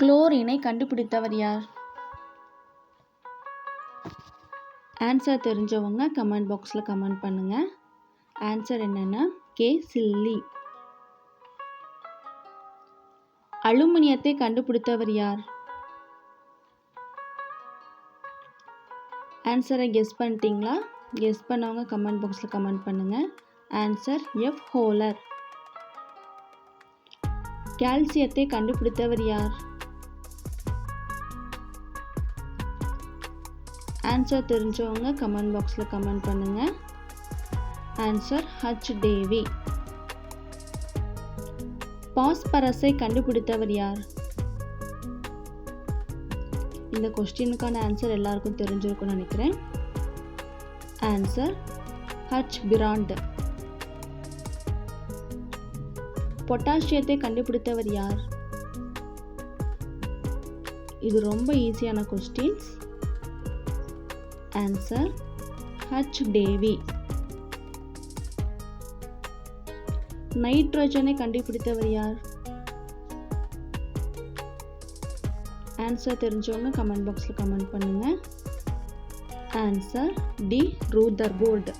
குளோரினை கண்டுபிடித்தவர் யார்? ஆன்சர் தெரிஞ்சவங்க கமெண்ட் பாக்ஸில் கமெண்ட் பண்ணுங்கள் ஆன்சர் என்னென்னா கே. சில்லி. அலுமினியத்தை கண்டுபிடித்தவர் யார்? ஆன்சரை கெஸ் பண்ணிட்டீங்களா? கெஸ் பண்ணவங்க கமெண்ட் பாக்ஸில் கமெண்ட் பண்ணுங்கள் ஆன்சர் எஃப் ஹோலர் கால்சியத்தை கண்டுபிடித்தவர் யார்? ஆன்சர் தெரிஞ்சவங்க கமெண்ட் பாக்ஸில் கமெண்ட் பண்ணுங்கள் ஆன்சர் ஹச் டேவி பாஸ்பரஸை கண்டுபிடித்தவர் யார்? இந்த கொஸ்டினுக்கான ஆன்சர் எல்லாருக்கும் தெரிஞ்சிருக்கும்னு நினைக்கிறேன். ஆன்சர் ஹச் பிராண்ட் பொட்டாசியத்தை கண்டுபிடித்தவர் யார்? இது ரொம்ப ஈஸியான கொஸ்டின்ஸ் ஆன்சர் ஹச் டேவி நைட்ரஜனை கண்டுபிடித்தவர் யார்? ஆன்சர் தெரிஞ்சவங்க கமெண்ட் பாக்ஸில் கமெண்ட் பண்ணுங்கள் ஆன்சர் டி ரூதர்போர்டு